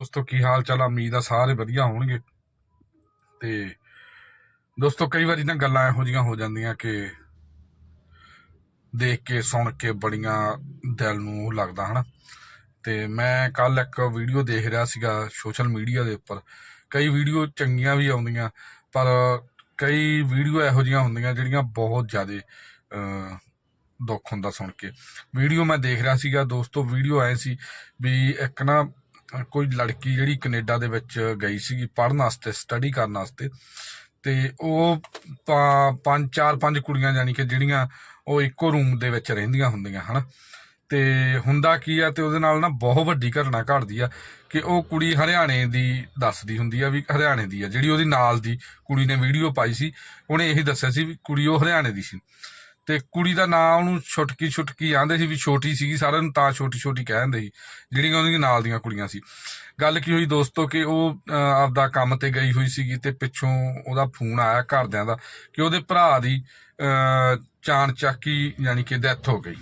ਦੋਸਤੋ ਕੀ ਹਾਲ ਚਾਲ ਆ? ਉਮੀਦ ਆ ਸਾਰੇ ਵਧੀਆ ਹੋਣਗੇ। ਤੇ ਦੋਸਤੋ, ਕਈ ਵਾਰੀ ਨਾ ਗੱਲਾਂ ਇਹੋ ਜੀਆਂ ਹੋ ਜਾਂਦੀਆਂ ਕਿ ਦੇਖ ਕੇ, ਸੁਣ ਕੇ ਬੜੀਆਂ ਦਿਲ ਨੂੰ ਉਹ ਲੱਗਦਾ, ਹਨਾ? ਤੇ ਮੈਂ ਕੱਲ ਇੱਕ ਵੀਡੀਓ ਦੇਖ ਰਿਹਾ ਸੀਗਾ ਸੋਸ਼ਲ ਮੀਡੀਆ ਦੇ ਉੱਪਰ। ਕਈ ਵੀਡੀਓ ਚੰਗੀਆਂ ਵੀ ਆਉਂਦੀਆਂ, ਪਰ ਕਈ ਵੀਡੀਓ ਇਹੋ ਜੀਆਂ ਹੁੰਦੀਆਂ ਜਿਹੜੀਆਂ ਬਹੁਤ ਜ਼ਿਆਦਾ ਦੁੱਖ ਹੁੰਦਾ ਸੁਣ ਕੇ। ਵੀਡੀਓ ਮੈਂ ਦੇਖ ਰਿਹਾ ਸੀਗਾ ਦੋਸਤੋ, ਵੀਡੀਓ ਆਏ ਸੀ ਵੀ ਇੱਕ ਨਾ ਕੋਈ ਲੜਕੀ ਜਿਹੜੀ ਕੈਨੇਡਾ ਦੇ ਵਿੱਚ ਗਈ ਸੀਗੀ ਪੜ੍ਹਨ ਵਾਸਤੇ ਸਟੱਡੀ ਕਰਨ ਵਾਸਤੇ, ਤੇ ਉਹ ਪੰਜ, ਚਾਰ, ਪੰਜ ਕੁੜੀਆਂ ਜਾਨੀ ਕਿ ਜਿਹੜੀਆਂ ਉਹ ਇੱਕੋ ਰੂਮ ਦੇ ਵਿੱਚ ਰਹਿੰਦੀਆਂ ਹੁੰਦੀਆਂ, ਹਨਾ? ਤੇ ਹੁੰਦਾ ਕੀ ਆ ਤੇ ਉਹਦੇ ਨਾਲ ਨਾ ਬਹੁਤ ਵੱਡੀ ਘਟਨਾ ਘਟਦੀ ਆ ਕਿ ਉਹ ਕੁੜੀ ਹਰਿਆਣੇ ਦੀ ਦੱਸਦੀ ਹੁੰਦੀ ਆ ਵੀ ਹਰਿਆਣੇ ਦੀ ਆ, ਜਿਹੜੀ ਉਹਦੀ ਨਾਲ ਦੀ ਕੁੜੀ ਨੇ ਵੀਡੀਓ ਪਾਈ ਸੀ, ਉਹਨੇ ਇਹੀ ਦੱਸਿਆ ਸੀ ਵੀ ਕੁੜੀ ਉਹ ਹਰਿਆਣੇ ਦੀ ਸੀ। ਤੇ ਕੁੜੀ ਦਾ ਨਾਂ ਉਹਨੂੰ ਛੁਟਕੀ ਛੁਟਕੀ ਆਂਦੇ ਸੀ ਵੀ ਛੋਟੀ ਸੀਗੀ ਸਾਰਿਆਂ ਨੂੰ ਤਾਂ ਛੋਟੀ ਛੋਟੀ ਕਹਿੰਦੇ ਸੀ ਜਿਹੜੀਆਂ ਉਹਦੀਆਂ ਨਾਲ ਦੀਆਂ ਕੁੜੀਆਂ ਸੀ। ਗੱਲ ਕੀ ਹੋਈ ਦੋਸਤੋ ਕਿ ਉਹ ਆਪਦਾ ਕੰਮ ਤੇ ਗਈ ਹੋਈ ਸੀਗੀ ਤੇ ਪਿੱਛੋਂ ਉਹਦਾ ਫੋਨ ਆਇਆ ਘਰਦਿਆਂ ਦਾ ਕਿ ਉਹਦੇ ਭਰਾ ਦੀ ਅਹ, ਚਾਣ ਚੱਕੀ ਯਾਨੀ ਕਿ ਡੈਥ ਹੋ ਗਈ।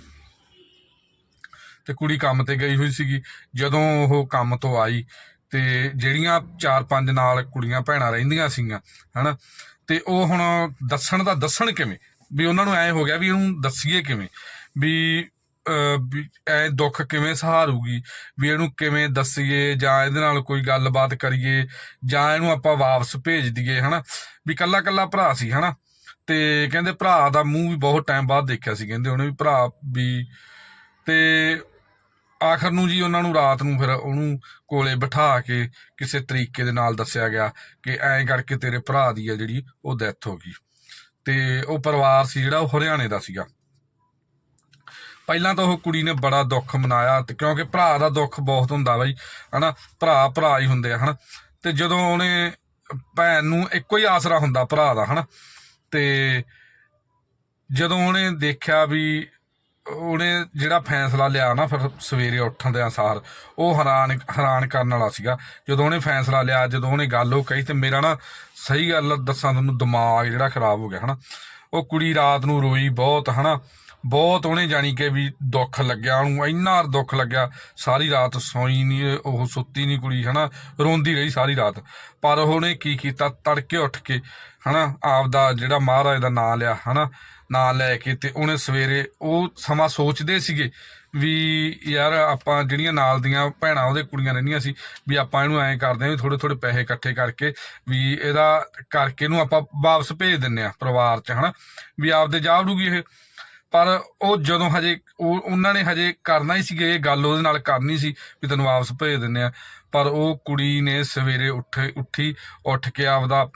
ਤੇ ਕੁੜੀ ਕੰਮ ਤੇ ਗਈ ਹੋਈ ਸੀਗੀ। ਜਦੋਂ ਉਹ ਕੰਮ ਤੋਂ ਆਈ ਤੇ ਜਿਹੜੀਆਂ ਚਾਰ ਪੰਜ ਨਾਲ ਕੁੜੀਆਂ ਭੈਣਾਂ ਰਹਿੰਦੀਆਂ ਸੀਗੀਆਂ ਹਨਾ ਤੇ ਉਹ ਹੁਣ ਦੱਸਣ ਦਾ ਦੱਸਣ ਕਿਵੇਂ? ਵੀ ਉਹਨਾਂ ਨੂੰ ਐ ਹੋ ਗਿਆ ਵੀ ਇਹਨੂੰ ਦੱਸੀਏ ਕਿਵੇਂ? ਵੀ ਅਹ, ਵੀ ਐ ਦੁੱਖ ਕਿਵੇਂ ਸਹਾਰੂਗੀ? ਵੀ ਇਹਨੂੰ ਕਿਵੇਂ ਦੱਸੀਏ? ਜਾਂ ਇਹਦੇ ਨਾਲ ਕੋਈ ਗੱਲਬਾਤ ਕਰੀਏ? ਜਾਂ ਇਹਨੂੰ ਆਪਾਂ ਵਾਪਸ ਭੇਜ ਦਈਏ ਹਨਾ? ਵੀ ਕੱਲਾ ਕੱਲਾ ਭਰਾ ਸੀ ਹਨਾ? ਤੇ ਕਹਿੰਦੇ ਭਰਾ ਦਾ ਮੂੰਹ ਵੀ ਬਹੁਤ ਟਾਈਮ ਬਾਅਦ ਦੇਖਿਆ ਸੀ ਕਹਿੰਦੇ ਉਹਨੇ ਵੀ ਭਰਾ ਵੀ ਤੇ ਆਖਰ ਨੂੰ ਜੀ ਉਹਨਾਂ ਨੂੰ ਰਾਤ ਨੂੰ ਫਿਰ ਉਹਨੂੰ ਕੋਲੇ ਬਿਠਾ ਕੇ ਕਿਸੇ ਤਰੀਕੇ ਦੇ ਨਾਲ ਦੱਸਿਆ ਗਿਆ ਕਿ ਐਂ ਕਰਕੇ ਤੇਰੇ ਭਰਾ ਦੀ ਆ ਜਿਹੜੀ ਉਹ ਡੈਥ ਹੋ ਗਈ। ਤੇ ਉਹ ਪਰਿਵਾਰ ਸੀ ਜਿਹੜਾ, ਉਹ ਹਰਿਆਣੇ ਦਾ ਸੀਗਾ। ਪਹਿਲਾਂ ਤਾਂ ਉਹ ਕੁੜੀ ਨੇ ਬੜਾ ਦੁੱਖ ਮਨਾਇਆ ਤੇ ਕਿਉਂਕਿ ਭਰਾ ਦਾ ਦੁੱਖ ਬਹੁਤ ਹੁੰਦਾ ਬਾਈ, ਹਨਾ, ਭਰਾ ਭਰਾ ਹੀ ਹੁੰਦੇ ਆ, ਹਨਾ। ਤੇ ਜਦੋਂ ਉਹਨੇ ਭੈਣ ਨੂੰ ਇੱਕੋ ਹੀ ਆਸਰਾ ਹੁੰਦਾ ਭਰਾ ਦਾ, ਹਨਾ। ਤੇ ਜਦੋਂ ਉਹਨੇ ਦੇਖਿਆ ਵੀ ਉਹਨੇ ਜਿਹੜਾ ਫੈਸਲਾ ਲਿਆ ਨਾ ਫਿਰ ਸਵੇਰੇ ਉੱਠਣ ਦੇ ਅਨਸਾਰ ਉਹ ਹੈਰਾਨ ਹੈਰਾਨ ਕਰਨ ਵਾਲਾ ਸੀਗਾ। ਜਦੋਂ ਉਹਨੇ ਫੈਸਲਾ ਲਿਆ, ਜਦੋਂ ਉਹਨੇ ਗੱਲ ਉਹ ਕਹੀ ਤੇ ਮੇਰਾ ਨਾ ਸਹੀ ਗੱਲ ਦੱਸਾਂ ਤੁਹਾਨੂੰ, ਦਿਮਾਗ ਜਿਹੜਾ ਖਰਾਬ ਹੋ ਗਿਆ, ਹਨਾ। ਉਹ ਕੁੜੀ ਰਾਤ ਨੂੰ ਰੋਈ ਬਹੁਤ, ਹਨਾ। ਬਹੁਤ ਉਹਨੇ ਜਾਣੀ ਕਿ ਵੀ ਦੁੱਖ ਲੱਗਿਆ ਉਹਨੂੰ, ਇੰਨਾ ਦੁੱਖ ਲੱਗਿਆ। ਸਾਰੀ ਰਾਤ ਸੌਈ ਨਹੀਂ, ਉਹ ਸੁੱਤੀ ਨਹੀਂ ਕੁੜੀ, ਹਨਾ। ਰੋਂਦੀ ਰਹੀ ਸਾਰੀ ਰਾਤ। ਪਰ ਉਹਨੇ ਕੀ ਕੀਤਾ? ਤੜਕੇ ਉੱਠ ਕੇ, ਹਨਾ, ਆਪਦਾ ਜਿਹੜਾ ਮਹਾਰਾਜ ਦਾ ਨਾਮ ਲਿਆ, ਹਨਾ। ਨਾਂ ਲੈ ਕੇ ਤੇ ਉਹਨੇ ਸਵੇਰੇ ਉਹ ਸਮਾਂ ਸੋਚਦੇ ਸੀਗੇ ਵੀ ਯਾਰ ਆਪਾਂ ਜਿਹੜੀਆਂ ਨਾਲ ਦੀਆਂ ਭੈਣਾਂ ਉਹਦੇ ਕੁੜੀਆਂ ਰਹਿੰਦੀਆਂ ਸੀ ਵੀ ਆਪਾਂ ਇਹਨੂੰ ਐਂ ਕਰਦੇ ਆਂ ਵੀ ਥੋੜੇ ਥੋੜੇ ਪੈਸੇ ਇਕੱਠੇ ਕਰਕੇ ਵੀ ਇਹਦਾ ਕਰਕੇ ਇਹਨੂੰ ਆਪਾਂ ਵਾਪਸ ਭੇਜ ਦਿੰਨੇ ਆ ਪਰਿਵਾਰ 'ਚ, ਹਨਾ, ਵੀ ਆਪਦੇ ਜਾ ਵੜੂਗੀ ਇਹ। ਪਰ ਉਹ ਜਦੋਂ ਹਜੇ ਉਹ ਉਹਨਾਂ ਨੇ ਹਜੇ ਕਰਨਾ ਹੀ ਸੀਗਾ, ਇਹ ਗੱਲ ਉਹਦੇ ਨਾਲ ਕਰਨੀ ਸੀ ਵੀ ਤੈਨੂੰ ਵਾਪਸ ਭੇਜ ਦਿੰਨੇ ਆ ਪਰ ਉਹ ਕੁੜੀ ਨੇ ਸਵੇਰੇ ਉੱਠ, ਉੱਠੀ, ਉੱਠ ਕੇ ਆਪਦਾ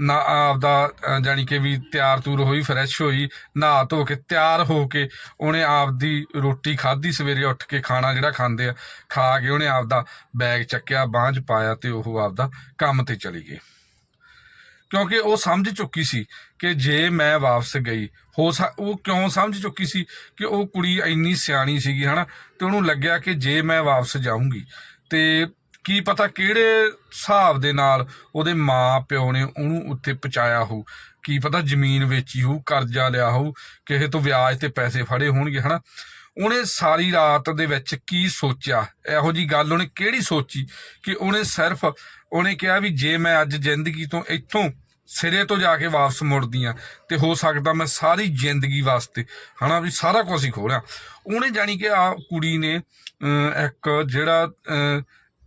ਨਾ ਆਪਦਾ ਅਹ, ਜਾਣੀ ਕਿ ਵੀ ਤਿਆਰ ਤੂਰ ਹੋਈ ਫਰੈਸ਼ ਹੋਈ ਨਹਾ ਧੋ ਕੇ ਤਿਆਰ ਹੋ ਕੇ ਉਹਨੇ ਆਪਦੀ ਰੋਟੀ ਖਾਧੀ ਸਵੇਰੇ ਉੱਠ ਕੇ ਖਾਣਾ ਜਿਹੜਾ ਖਾਂਦੇ ਆ ਖਾ ਕੇ ਉਹਨੇ ਆਪਦਾ ਬੈਗ ਚੱਕਿਆ ਬਾਂਝ ਪਾਇਆ ਤੇ ਉਹ ਆਪਦਾ ਕੰਮ ਤੇ ਚਲੀ ਗਈ। ਕਿਉਂਕਿ ਉਹ ਸਮਝ ਚੁੱਕੀ ਸੀ ਕਿ ਜੇ ਮੈਂ ਵਾਪਸ ਗਈ ਹੋ ਸਕ- ਉਹ ਕਿਉਂ ਸਮਝ ਚੁੱਕੀ ਸੀ ਕਿ ਉਹ ਕੁੜੀ ਇੰਨੀ ਸਿਆਣੀ ਸੀਗੀ ਹਨਾ? ਤੇ ਉਹਨੂੰ ਲੱਗਿਆ ਕਿ ਜੇ ਮੈਂ ਵਾਪਸ ਜਾਊਂਗੀ ਤੇ ਕੀ ਪਤਾ ਕਿਹੜੇ ਹਿਸਾਬ ਦੇ ਨਾਲ ਉਹਦੇ ਮਾਂ ਪਿਓ ਨੇ ਉਹਨੂੰ ਉੱਥੇ ਪਹੁੰਚਾਇਆ ਹੋ ਕੀ ਪਤਾ ਜ਼ਮੀਨ ਵੇਚੀ ਹੋ ਕਰਜ਼ਾ ਲਿਆ ਹੋ ਕਿਸੇ ਤੋਂ ਵਿਆਜ ਤੇ ਪੈਸੇ ਫੜੇ ਹੋਣਗੇ ਹਨਾ? ਉਹਨੇ ਸਾਰੀ ਰਾਤ ਦੇ ਵਿੱਚ ਕੀ ਸੋਚਿਆ? ਇਹੋ ਜੀ ਗੱਲ ਉਹਨੇ ਕਿਹੜੀ ਸੋਚੀ ਕਿ ਉਹਨੇ ਸਿਰਫ ਉਹਨੇ ਕਿਹਾ ਵੀ ਜੇ ਮੈਂ ਅੱਜ ਜ਼ਿੰਦਗੀ ਤੋਂ ਇੱਥੋਂ ਸਿਰੇ ਤੋਂ ਜਾ ਕੇ ਵਾਪਸ ਮੁੜਦੀ ਆ ਤੇ ਹੋ ਸਕਦਾ ਮੈਂ ਸਾਰੀ ਜ਼ਿੰਦਗੀ ਵਾਸਤੇ ਹਨਾ ਵੀ ਸਾਰਾ ਕੁਝ ਹੀ ਖੋਲਿਆ ਉਹਨੇ ਜਾਣੀ ਕਿ ਆ ਕੁੜੀ ਨੇ ਅਹ, ਇੱਕ ਜਿਹੜਾ ਅਹ,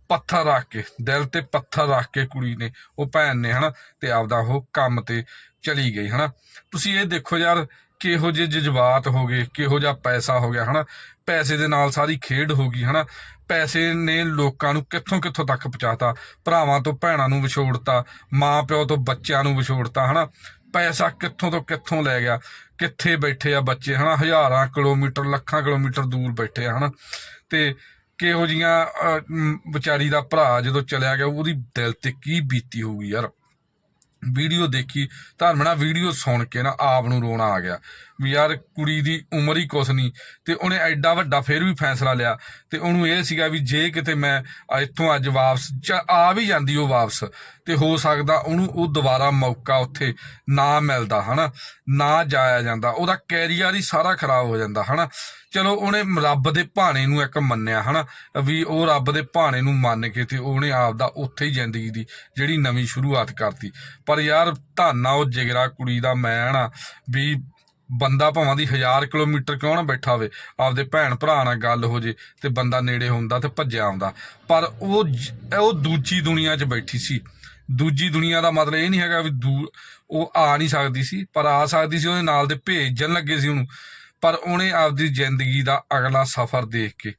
ਪੱਥਰ ਰੱਖ ਕੇ, ਦਿਲ ਤੇ ਪੱਥਰ ਰੱਖ ਕੇ ਕੁੜੀ ਨੇ, ਉਹ ਭੈਣ ਨੇ ਹਨਾ, ਤੇ ਆਪਦਾ ਉਹ ਕੰਮ ਤੇ ਚਲੀ ਗਈ ਹਨਾ। ਤੁਸੀਂ ਇਹ ਦੇਖੋ ਯਾਰ, ਕਿਹੋ ਜਿਹੇ ਜਜ਼ਬਾਤ ਹੋ ਗਏ, ਕਿਹੋ ਜਿਹਾ ਪੈਸਾ ਹੋ ਗਿਆ ਹਨਾ। ਪੈਸੇ ਦੇ ਨਾਲ ਸਾਰੀ ਖੇਡ ਹੋ ਗਈ ਹਨਾ। ਪੈਸੇ ਨੇ ਲੋਕਾਂ ਨੂੰ ਕਿੱਥੋਂ ਕਿੱਥੋਂ ਤੱਕ ਪਹੁੰਚਾਤਾ? ਭਰਾਵਾਂ ਤੋਂ ਭੈਣਾਂ ਨੂੰ ਵਿਛੋੜਤਾ ਮਾਂ ਪਿਓ ਤੋਂ ਬੱਚਿਆਂ ਨੂੰ ਵਿਛੋੜਤਾ ਹਨਾ। ਪੈਸਾ ਕਿੱਥੋਂ ਤੋਂ ਕਿੱਥੋਂ ਲੈ ਗਿਆ? ਕਿੱਥੇ ਬੈਠੇ ਆ ਬੱਚੇ ਹਨਾ? ਹਜ਼ਾਰਾਂ ਕਿਲੋਮੀਟਰ, ਲੱਖਾਂ ਕਿਲੋਮੀਟਰ ਦੂਰ ਬੈਠੇ ਆ ਹਨਾ। ਤੇ ਕਿਹੋ ਜੀਆਂ ਅਹ, ਵਿਚਾਰੀ ਦਾ ਭਰਾ ਜਦੋਂ ਚਲਿਆ ਗਿਆ ਉਹਦੀ ਦਿਲ ਤੇ ਕੀ ਬੀਤੀ ਹੋਊਗੀ ਯਾਰ। ਵੀਡੀਓ ਦੇਖੀ ਧਰਮਣਾ ਵੀਡੀਓ ਸੁਣ ਕੇ ਨਾ ਆਪ ਨੂੰ ਰੋਣਾ ਆ ਗਿਆ ਵੀ ਯਾਰ ਕੁੜੀ ਦੀ ਉਮਰ ਹੀ ਕੁਛ ਨਹੀਂ ਤੇ ਉਹਨੇ ਐਡਾ ਵੱਡਾ ਫਿਰ ਵੀ ਫੈਸਲਾ ਲਿਆ। ਤੇ ਉਹਨੂੰ ਇਹ ਸੀਗਾ ਵੀ ਜੇ ਕਿਤੇ ਮੈਂ ਇੱਥੋਂ ਅੱਜ ਵਾਪਸ ਚ- ਆ ਵੀ ਜਾਂਦੀ ਉਹ ਵਾਪਸ ਤੇ ਹੋ ਸਕਦਾ ਉਹਨੂੰ ਉਹ ਦੁਬਾਰਾ ਮੌਕਾ ਉੱਥੇ ਨਾ ਮਿਲਦਾ ਹਨਾ? ਨਾ ਜਾਇਆ ਜਾਂਦਾ। ਉਹਦਾ ਕੈਰੀਅਰ ਹੀ ਸਾਰਾ ਖਰਾਬ ਹੋ ਜਾਂਦਾ ਹਨਾ? ਚਲੋ ਉਹਨੇ ਰੱਬ ਦੇ ਭਾਣੇ ਨੂੰ ਇੱਕ ਮੰਨਿਆ, ਹਨਾ? ਵੀ ਉਹ ਰੱਬ ਦੇ ਭਾਣੇ ਨੂੰ ਮੰਨ ਕੇ ਤੇ ਉਹਨੇ ਆਪਦਾ ਉੱਥੇ ਹੀ ਜ਼ਿੰਦਗੀ ਦੀ ਜਿਹੜੀ ਨਵੀਂ ਸ਼ੁਰੂਆਤ ਕਰਤੀ। ਪਰ ਯਾਰ ਧੰਨਾ ਉਹ ਜਿਗਰਾ ਕੁੜੀ ਦਾ, ਮੈਂ ਨਾ ਵੀ ਬੰਦਾ ਭਾਵਾਂ ਦੀ 1000 ਕਿਲੋਮੀਟਰ ਕਿਉਂ ਨਾ ਬੈਠਾ ਹੋਵੇ ਆਪਦੇ ਭੈਣ ਭਰਾ ਨਾਲ ਗੱਲ ਹੋ ਜੇ ਤੇ ਬੰਦਾ ਨੇੜੇ ਹੁੰਦਾ ਤੇ ਭੱਜਿਆ ਆਉਂਦਾ। ਪਰ ਉਹ ਉਹ ਦੂਜੀ ਦੁਨੀਆ 'ਚ ਬੈਠੀ ਸੀ। ਦੂਜੀ ਦੁਨੀਆ ਦਾ ਮਤਲਬ ਇਹ ਨਹੀਂ ਹੈਗਾ ਵੀ ਦੂ, ਉਹ ਆ ਨਹੀਂ ਸਕਦੀ ਸੀ, ਪਰ ਆ ਸਕਦੀ ਸੀ, ਉਹਦੇ ਨਾਲ ਦੇ ਭੇਜਣ ਲੱਗੇ ਸੀ ਉਹਨੂੰ। ਪਰ ਉਹਨੇ ਆਪਦੀ ਜ਼ਿੰਦਗੀ ਦਾ ਅਗਲਾ ਸਫ਼ਰ ਦੇਖ ਕੇ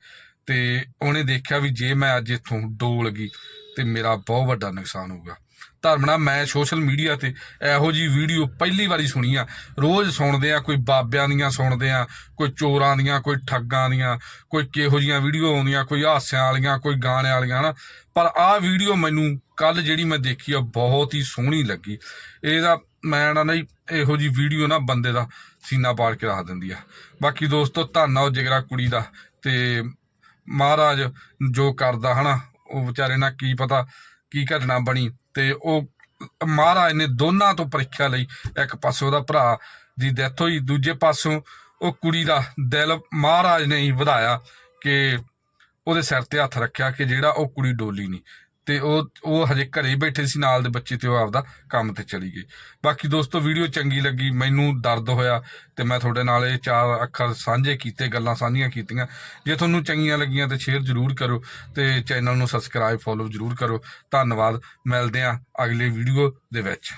ਤੇ ਉਹਨੇ ਦੇਖਿਆ ਵੀ ਜੇ ਮੈਂ ਅੱਜ ਇੱਥੋਂ ਡੋਲ ਗਈ ਤੇ ਮੇਰਾ ਬਹੁਤ ਵੱਡਾ ਨੁਕਸਾਨ ਹੋਊਗਾ। ਧਰਮਣਾ, ਮੈਂ ਸੋਸ਼ਲ ਮੀਡੀਆ ਤੇ ਇਹੋ ਜੀ ਵੀਡੀਓ ਪਹਿਲੀ ਵਾਰੀ ਸੁਣੀ ਆ। ਰੋਜ਼ ਸੁਣਦੇ ਆ, ਕੋਈ ਬਾਬਿਆਂ ਦੀਆਂ ਸੁਣਦੇ ਆ, ਕੋਈ ਚੋਰਾਂ ਦੀਆਂ, ਕੋਈ ਠੱਗਾਂ ਦੀਆਂ, ਕੋਈ ਕਿਹੋ ਜੀਆਂ ਵੀਡੀਓ ਆਉਂਦੀਆਂ, ਕੋਈ ਹਾਸਿਆਂ ਵਾਲੀਆਂ, ਕੋਈ ਗਾਣੇ ਵਾਲੀਆਂ ਹਨਾ। ਪਰ ਆਹ ਵੀਡੀਓ ਮੈਨੂੰ ਕੱਲ ਜਿਹੜੀ ਮੈਂ ਦੇਖੀ ਆ, ਬਹੁਤ ਹੀ ਸੋਹਣੀ ਲੱਗੀ। ਇਹਦਾ ਮੈਂ ਨਾ ਨਹੀਂ, ਇਹੋ ਜੀ ਵੀਡੀਓ ਨਾ ਬੰਦੇ ਦਾ ਸੀਨਾ ਪਾੜ ਕੇ ਰੱਖ ਦਿੰਦੀ ਆ। ਬਾਕੀ ਦੋਸਤੋ, ਧੰਨਾ ਉਹ ਜਿਗਰਾ ਕੁੜੀ ਦਾ ਤੇ ਮਹਾਰਾਜ ਜੋ ਕਰਦਾ ਹਨਾ, ਉਹ ਵਿਚਾਰੇ ਨਾਲ ਕੀ ਪਤਾ ਕੀ ਘਟਨਾ ਬਣੀ ਤੇ ਉਹ ਮਹਾਰਾਜ ਨੇ ਦੋਨਾਂ ਤੋਂ ਪ੍ਰੀਖਿਆ ਲਈ ਇੱਕ ਪਾਸੇ ਉਹਦਾ ਭਰਾ ਦੀ ਡੈਥ ਹੋਈ, ਦੂਜੇ ਪਾਸੋਂ ਉਹ ਕੁੜੀ ਦਾ ਦਿਲ ਮਹਾਰਾਜ ਨੇ ਹੀ ਵਧਾਇਆ ਕਿ ਉਹਦੇ ਸਿਰ ਤੇ ਹੱਥ ਰੱਖਿਆ ਕਿ ਜਿਹੜਾ ਉਹ ਕੁੜੀ ਡੋਲੀ ਨਹੀਂ ਤੇ ਉਹ ਉਹ ਹਜੇ ਘਰੇ ਹੀ ਬੈਠੇ ਸੀ ਨਾਲ ਦੇ ਬੱਚੇ ਤੇ ਉਹ ਆਪਦਾ ਕੰਮ ਤੇ ਚਲੀ ਗਈ। ਬਾਕੀ ਦੋਸਤੋ ਵੀਡੀਓ ਚੰਗੀ ਲੱਗੀ, ਮੈਨੂੰ ਦਰਦ ਹੋਇਆ ਤੇ ਮੈਂ ਤੁਹਾਡੇ ਨਾਲ ਇਹ ਚਾਰ ਅੱਖਰ ਸਾਂਝੇ ਕੀਤੇ, ਗੱਲਾਂ ਸਾਂਝੀਆਂ ਕੀਤੀਆਂ। ਜੇ ਤੁਹਾਨੂੰ ਚੰਗੀਆਂ ਲੱਗੀਆਂ ਤੇ ਸ਼ੇਅਰ ਜ਼ਰੂਰ ਕਰੋ ਤੇ ਚੈਨਲ ਨੂੰ ਸਬਸਕ੍ਰਾਈਬ ਫੋਲੋ ਜ਼ਰੂਰ ਕਰੋ। ਧੰਨਵਾਦ, ਮਿਲਦੇ ਹਾਂ ਅਗਲੀ ਵੀਡੀਓ ਦੇ ਵਿੱਚ।